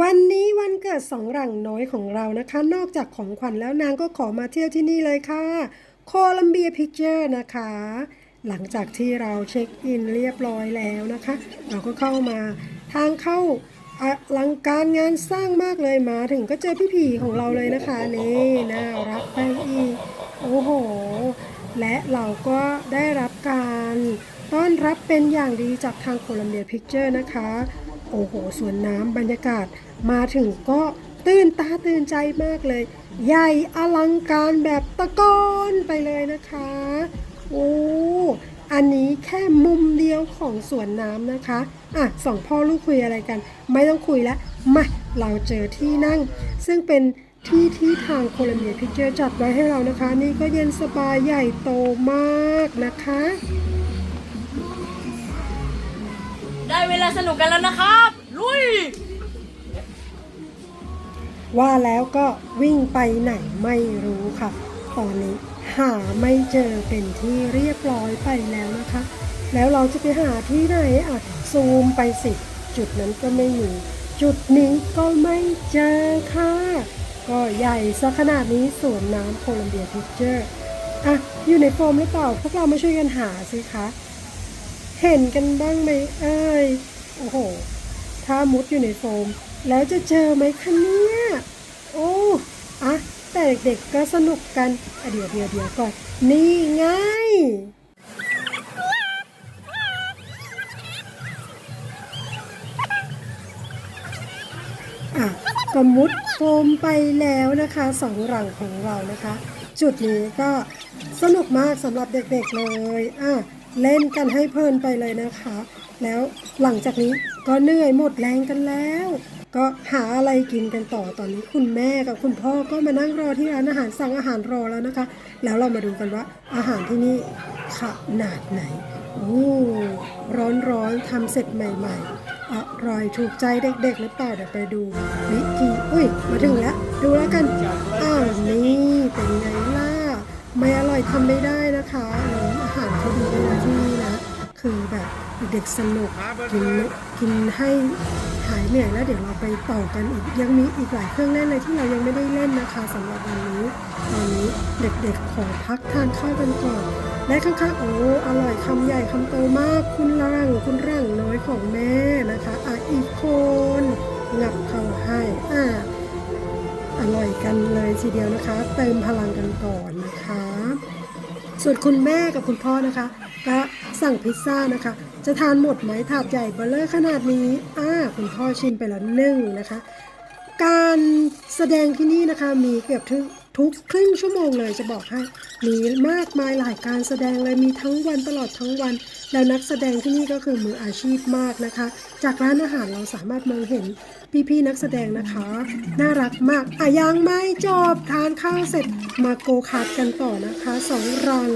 วันนี้วันเกิดสองหลังน้อยของเรานะคะ นอกจากของขวัญแล้วนางก็ขอมาเที่ยวที่นี่เลยค่ะโคลัมเบียพิเจอร์นะคะ หลังจากที่เราเช็คอินเรียบร้อยแล้วนะคะ เราก็เข้ามาทางเข้าอลังการงานสร้างมากเลยมาถึงก็เจอพี่ผีของเราเลยนะคะ นี่น่ารักไปอีกโอ้โห และเราก็ได้รับการต้อนรับเป็นอย่างดีจากทางโคลัมเบียพิเจอร์นะคะ โอ้โหสวนน้ำบรรยากาศมาถึงก็ตื่นตาตื่นใจมากเลย ใหญ่อลังการแบบตะกอนไปเลยนะคะ โอ้อันนี้แค่มุมเดียวของสวนน้ำนะคะ อะสองพ่อลูกคุยอะไรกัน ไม่ต้องคุยแล้วมาเราเจอที่นั่ง ซึ่งเป็นที่ที่ทางโคลัมเบียพิ c เจอร์จัดไว้ให้เรานะคะ นี่ก็เย็นสบายใหญ่โตมากนะคะ ได้เวลาสนุกกันแล้วนะครับ ลุย ว่าแล้วก็วิ่งไปไหนไม่รู้ค่ะ ตอนนี้หาไม่เจอเป็นที่เรียบร้อยไปแล้วนะคะ แล้วเราจะไปหาที่ไหนอะซูมไปสิ จุดนั้นก็ไม่มีจุดนี้ก็ไม่เจอค่ะ ก็ใหญ่ซะขนาดนี้สวนน้ำโคลัมเบียพิเจอร์อะ อยู่ในโฟมหรือเปล่า พวกเรามาช่วยกันหาสิคะ เห็นกันบ้างไหมเอ้ย โอ้โห ถ้ามุดอยู่ในโฟม แล้วจะเจอไหมคะเนี่ย โอ้อะแต่เด็กๆก็สนุกกันเดี๋ยวเดี๋ยวเดี๋ยวก่อน นี่ไงอะก็มุดโฟมไปแล้วนะคะสองหลังของเรานะคะ จุดนี้ก็สนุกมากสำหรับเด็กๆเลยอะ เล่นกันให้เพลินไปเลยนะคะ แล้วหลังจากนี้ก็เหนื่อยหมดแรงกันแล้ว ก็หาอะไรกินกันต่อตอนนี้คุณแม่กับคุณพ่อก็มานั่งรอที่ร้านอาหารสั่งอาหารรอแล้วนะคะ แล้วเรามาดูกันว่าอาหารที่นี่ขนาดไหนโอ้ร้อนๆทำเสร็จใหม่ๆอร่อยถูกใจเด็กๆหรือเปล่าเดี๋ยวไปดูวิธีอุ้ยมาถึงแล้ว ดูแล้วกันอ้าวนี่เป็นไงล่ะ ไม่อร่อยทำไม่ได้นะคะอาหารเขาดีเลยนะที่นี่นะ คือแบบเด็กสนุกกินกินให้หายเหนื่อยแล้วเดี๋ยวเราไปต่อกันอีกยังมีอีกหลายเครื่องเล่นเลยที่เรายังไม่ได้เล่นนะคะสำหรับวันนี้ตอนนี้เด็กๆขอพักทานข้าวกันก่อนและข้างๆโอ้อร่อยคำใหญ่คำโตมาก คุณร่างคุณร่างน้อยของแม่นะคะอะอีกคนงับเข้าให้อ่า อร่อยกันเลยทีเดียวนะคะ เติมพลังกันก่อนนะคะ ส่วนคุณแม่กับคุณพ่อนะคะ ก็สั่งพิซซ่านะคะ จะทานหมดไหมถาดใหญ่เบลเลอร์ขนาดนี้อ่าคุณพ่อชิมไปแล้วหนึ่งนะคะ การแสดงที่นี่นะคะมีเกือบทุก ทุกครึ่งชั่วโมงเลยจะบอกให้ มีมากมายหลายการแสดงเลยมีทั้งวันตลอดทั้งวัน แล้วนักแสดงที่นี่ก็คือมืออาชีพมากนะคะ จากร้านอาหารเราสามารถมองเห็นพี่ๆนักแสดงนะคะ น่ารักมากอะยังไม่จบทานข้าวเสร็จมาโกคาร์ดกันต่อนะคะสองรัง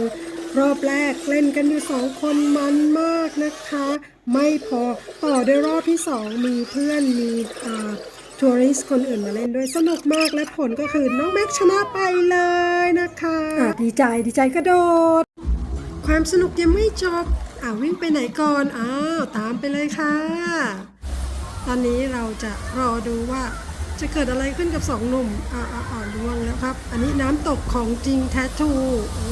รอบแรกเล่นกันอยู่สองคนมันมากนะคะ ไม่พอต่อด้วยรอบที่สองมีเพื่อนมีอ่า ทัวริสต์คนอื่นมาเล่นด้วยสนุกมากและผลก็คือน้องแม็กชนะไปเลยนะคะะดีใจดีใจกระโดด ความสนุกยังไม่จบอ่าวิ่งไปไหนก่อนอ้าวตามไปเลยค่ะ ตอนนี้เราจะรอดูว่าจะเกิดอะไรขึ้นกับสองหนุ่มอ่าอ่าอ่าล่วงแล้วครับ อันนี้น้ำตกของจริงแท้ทูโอ้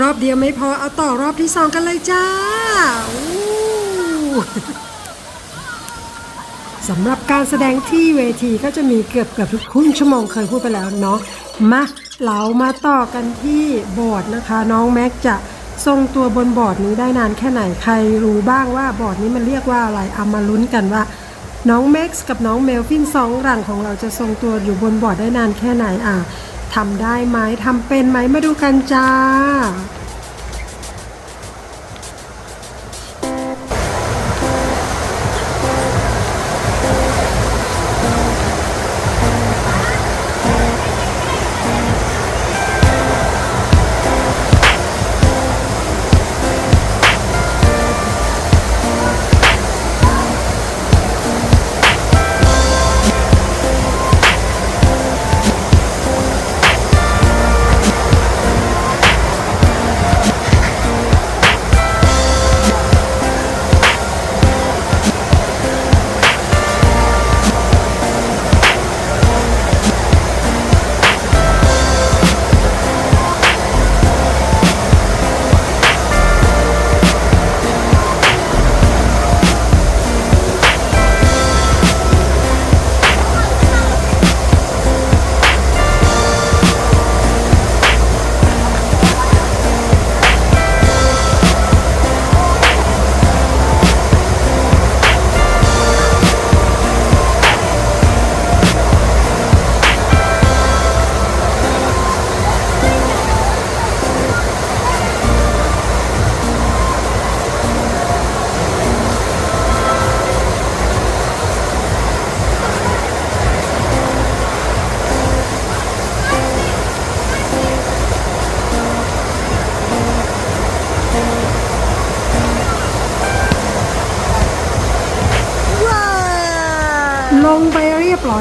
รอบเดียวไม่พอเอาต่อรอบที่สองกันเลยจ้าอู้สำหรับการแสดงที่เวทีก็จะมีเกือบเกือบทุกครึ่งชั่วโมงเคยพูดไปแล้วเนาะมาเรามาต่อกันที่บอร์ดนะคะ น้องแม็กจะทรงตัวบนบอร์ดนี้ได้นานแค่ไหนใครรู้บ้างว่าบอร์ดนี้มันเรียกว่าอะไรเอามาลุ้นกันว่า น้องแม็กซ์กับน้องเมลฟินสองหลังของเราจะทรงตัวอยู่บนบอร์ดได้นานแค่ไหนอะ ทำได้ไหมทำเป็นไหมมาดูกันจ้า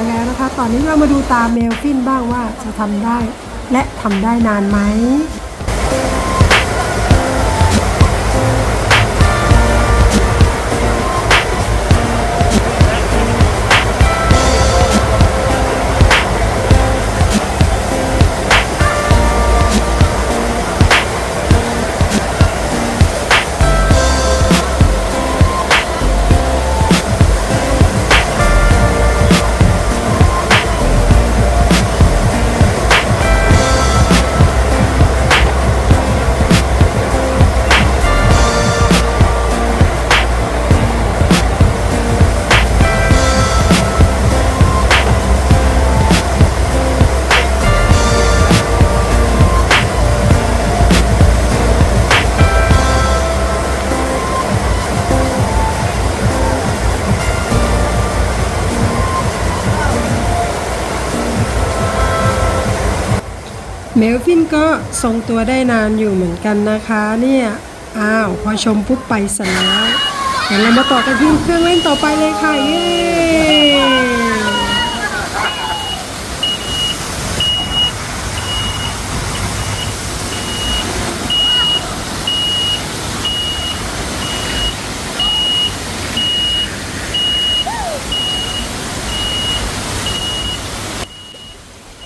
อยแล้วนะคะ ตอนนี้เรามาดูตาเมลฟินบ้างว่าจะทำได้ และทำได้นานไหม เมลฟินก็ทรงตัวได้นานอยู่เหมือนกันนะคะเนี่ยอ้าวพอชมปุ๊บไปซะแล้วเดี๋ยวเรามาต่อกันที่เครื่องเล่นต่อไปเลยค่ะเย้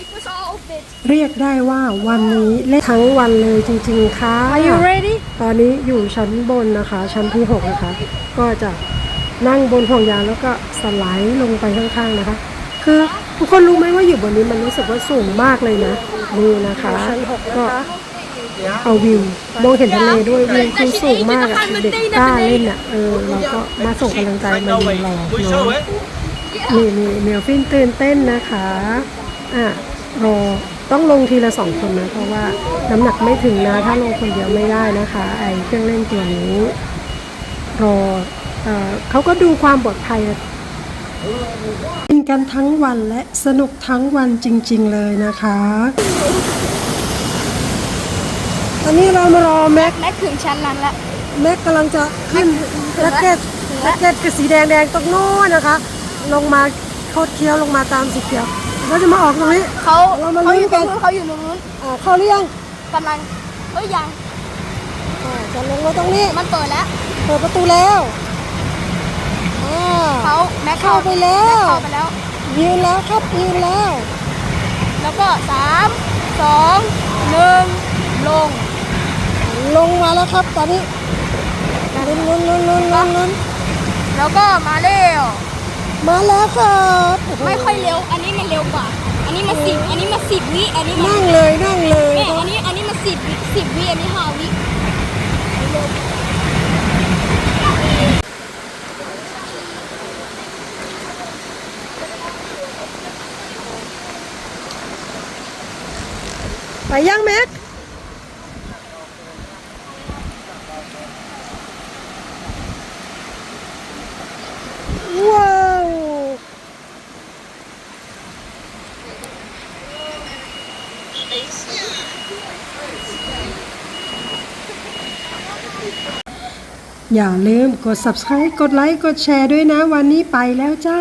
It was all of it เรียก ได้ว่าวันนี้เล่นทั้งวันเลยจริงๆค่ะ Are you ready ตอนนี้อยู่ชั้นบนนะคะ ชั้นที่ 6 นะคะ ก็จะนั่งบนห่วงยางแล้วก็สไลด์ลงไปข้างๆนะคะ คือทุกคนรู้ไหมว่าอยู่บนนี้มันรู้สึกว่าสูงมากเลยนะนี่นะคะก็เอาวิวมองเห็นทะเลด้วยวิวคือสูงมากอะเด็กกล้าเล่นอะเออเราก็มาส่งกำลังใจมาดูเราเนาะนี่นี่เมลฟินตื่นเต้นนะคะอะรอ ต้องลงทีละสองคนนะเพราะว่าน้ำหนักไม่ถึงนะ ถ้าลงคนเดียวไม่ได้นะคะ ไอเครื่องเล่นตัวนี้รอเออเขาก็ดูความปลอดภัยกินกันทั้งวันและสนุกทั้งวันจริง ๆ เลยนะคะตอนนี้เรามารอแม็กแม็กถึงชั้นนั้นละแม็กกำลังจะขึ้นแร็กเก็ตแร็กเก็ตคือสีแดงแดงๆตรงโน้นนะคะ ลงมาโคดเคี้ยวลงมาตามสีเขียว แล้วจะมาออกตรงนี้ เขาเรามาเขาอยู่ลุ้ตรนงกันนู้นเขาอยู่ตรงนู้นอ่าเข้าหรือยังกำลังเฮ้ยยังอ่าจะลงมาตรงนี้ มันเปิดแล้วเปิดประตูแล้วอ่า เขาแม็กเข้าไปแล้วม็กเข้าไปแล้ว ยืนแล้วครับยืนแล้ว แล้วก็สามสองหนึ่งลงลงมาแล้วครับตอนนี้ลุ้นลุ้นลุ้นลุ้นลุ้นลุ้นแล้วก็มาเร็ว มาแล้วครับโโหไม่ค่อยเร็ว อันนี้มันเร็วกว่า อันนี้มาสิบอันนี้มาสิบวิ อันนี้มานั่งเลยนั่งเลยแม่อันนี้อันนี้มาสิบวิสิบวิ อันนี้ห้าวิไปยังแม็กว้าว อย่าลืมกด subscribe กดไลค์ กดแชร์ด้วยนะ วันนี้ไปแล้วจ้า